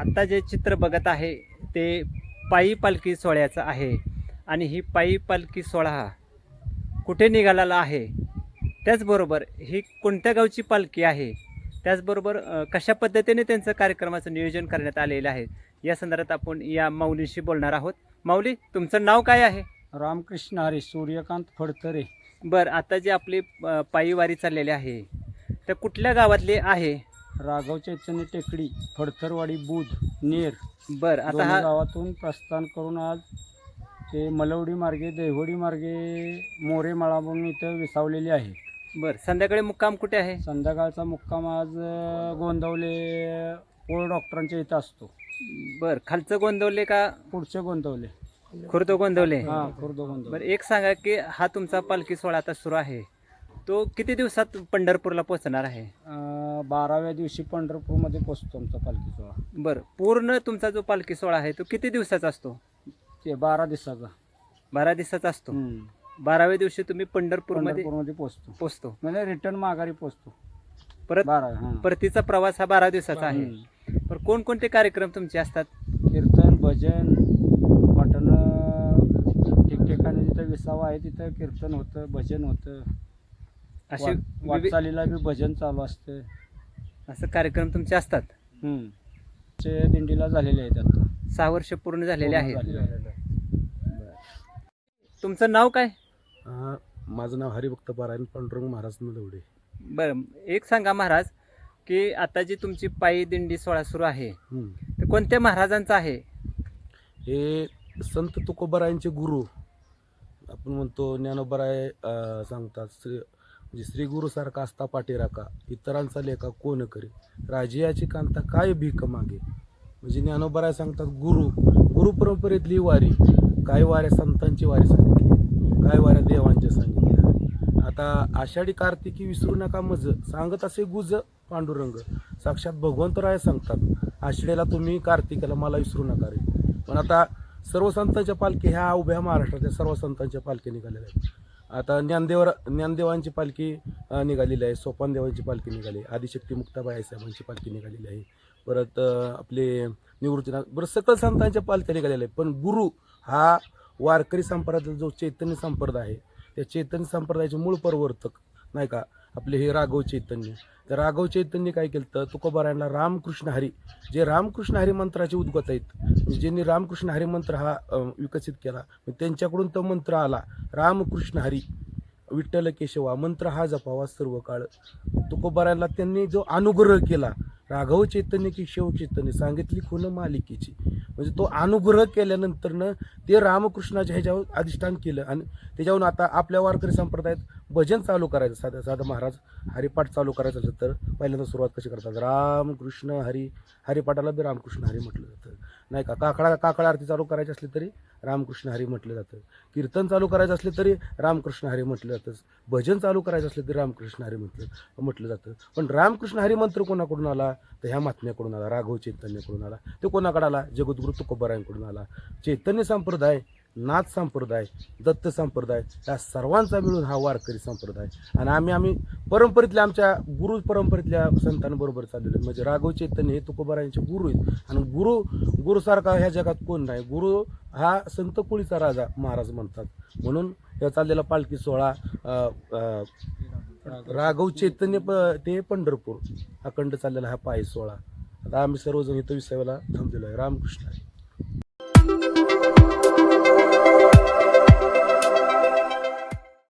आता जे चित्र बघत आहे ते पायी पालखी सोहळ्याचं आहे. आणि ही पायी पालखी सोहळा कुठे निघालेला आहे? त्याचबरोबर ही कोणत्या गावची पालखी आहे? त्याचबरोबर कशा पद्धतीने त्यांचं कार्यक्रमाचं नियोजन करण्यात आलेलं आहे? या संदर्भात आपण या माऊलीशी बोलणार आहोत. माऊली तुमचं नाव काय आहे? रामकृष्ण हरी सूर्यकांत फडतरे. बरं आता जे आपली अ, पायी वारी चाललेली आहे तर कुठल्या गावातले आहे? राघव चैतन्य टेकडी फडतरवाडी बुध नेर. बरं आता हा गावातून प्रस्थान करून आज ते मलवडी मार्गे देवडी मार्गे मोरे म्हणून इथं विसावलेली आहे. बरं संध्याकाळी मुक्काम कुठे आहे? संध्याकाळचा मुक्काम आज अं, गोंदवले पोळ डॉक्टरांच्या इथं असतो. बरं खालचं गोंदवले का? पुढचे गोंदवले. खुर्द गोंदवले. हा खुर्द गोंदवले. बरं एक सांगा की हा तुमचा पालखी सोहळा आता सुरू आहे. तो किती दिवसात पंढरपूरला पोहोचणार आहे? अं, बाराव्या दिवशी पंढरपूरमध्ये पोचतो आमचा पालखी सोहळा. बरं पूर्ण तुमचा जो पालखी सोहळा आहे तो किती दिवसाचा असतो? ते बारा दिवसाचा. बारा दिवसाचा असतो. हम्म. बाराव्या दिवशी तुम्ही पंढरपूरमध्ये पंढरपूरमध्ये पोचतो. पोचतो. म्हणजे रिटर्न माघारी पोचतो. परत बारा हा. परतीचा प्रवास हा बारा दिवसाचा आहे. बरं कोणकोणते कार्यक्रम तुमचे असतात? कीर्तन भजन मटण ठिकठिकाणी जिथं विसावा आहे तिथं कीर्तन होतं भजन होतं. असे विवि- वाटचालीला बी भजन चालू असते. असं कार्यक्रम तुमचे असतात? हम्म. दिंडीला झालेले आहेत आता. सहा वर्ष पूर्ण झालेले आहेत. झालेले आहेत. तुमचं नाव काय? अ, माझं नाव हरिभक्त पारायण पांडुरंग महाराज नलवडे. बरं एक सांगा महाराज की आता जी तुमची पायी दिंडी सोहळा सुरू आहे हं. ते कोणत्या महाराजांचा आहे? हे संत तुकोबरायांचे गुरु आपण म्हणतो ज्ञानोबराय अ, सांगतात श्री म्हणजे श्री गुरुसारखा असता पाठीराका इतरांचा लेखा कोण करी? राजियाची कांता काय भीक मागे? म्हणजे ज्ञानोबराय सांगतात गुरु गुरु परंपरेतली वारी काय वाऱ्या संतांची वारी सांगितली? गायवाऱ्या देवांच्या सांगितल्या आता आषाढी कार्तिकी विसरू नका मज सांगत असे गुज पांडुरंग. साक्षात भगवंतराय सांगतात आषाढीला तुम्ही कार्तिकेला मला विसरू नका रे. पण आता सर्व संतांच्या पालखी ह्या उभ्या महाराष्ट्रातल्या सर्व संतांच्या पालखी निघालेल्या आहेत. आता ज्ञानदेवर ज्ञानदेवांची पालखी निघालेली आहे सोपान देवांची पालखी निघाली आहे आदिशक्ती मुक्ताबाई साहेबांची पालखी निघालेली आहे. परत आपले निवृत्तीनाथ बरं सकल संतांच्या पालख्या निघालेल्या आहेत पण गुरु हा वारकरी संप्रदायाचा जो चैतन्य संप्रदाय आहे त्या चैतन्य संप्रदायाचे मूळ प्रवर्तक नाही का आपले हे राघव चैतन्य. तर राघव चैतन्य काय केलं तर तुकोबारायणला रामकृष्ण हरी जे रामकृष्ण हरी मंत्राचे उद्गत आहेत ज्यांनी रामकृष्ण हरी मंत्र हा विकसित केला त्यांच्याकडून तो मंत्र आला रामकृष्ण हरी विठ्ठल केशवा मंत्र हा जपावा सर्व काळ तुकोबारायणला त्यांनी जो अनुग्रह केला राघव चैतन्य की शिव चैतन्य सांगितली खून मालिकेची. म्हणजे तो अनुग्रह केल्यानंतरनं ते रामकृष्णाच्या ह्याच्यावर अधिष्ठान केलं. आणि त्याच्यावरून आता आपल्या वारकरी संप्रदायात भजन चालू करायचं. साधं साधं महाराज हरिपाठ चालू करायचं असेल तर पहिल्यांदा सुरुवात कशी करतात? रामकृष्ण हरी हरिपाठाला बी रामकृष्ण हरी म्हटलं जातं. नाही का? काकडा काकड आरती चालू करायची असली तरी रामकृष्ण हरी म्हटलं जातं. कीर्तन चालू करायचं असले तरी रामकृष्ण हरी म्हटलं जातं. भजन चालू करायचं असले तरी रामकृष्ण हरी म्हटलं म्हटलं जातं. पण रामकृष्ण हरी मंत्र कोणाकडून आला? तर ह्या महात्म्याकडून आला राघव चैतन्याकडून आला. ते कोणाकडे आला? जगद्गुरु तुकोबरायांकडून आला. चैतन्य संप्रदाय नाथ संप्रदाय दत्त संप्रदाय या सर्वांचा मिळून हा वारकरी संप्रदाय. आणि आम्ही आम्ही परंपरेतल्या आमच्या गुरु परंपरेतल्या संतांबरोबर चाललेलो आहे. म्हणजे राघव चैतन्य हे तुकोबारायांचे गुरु आहेत. आणि गुरु गुरुसारखा ह्या जगात कोण नाही. गुरु हा संत कुळीचा राजा महाराज म्हणतात. म्हणून या चाललेला पालखी सोहळा राघव चैतन्य प ते पंढरपूर अखंड चाललेला हा पायी सोहळा. आता आम्ही सर्वजण इथं विसाव्याला थांबलेलो आहे. रामकृष्ण आहे.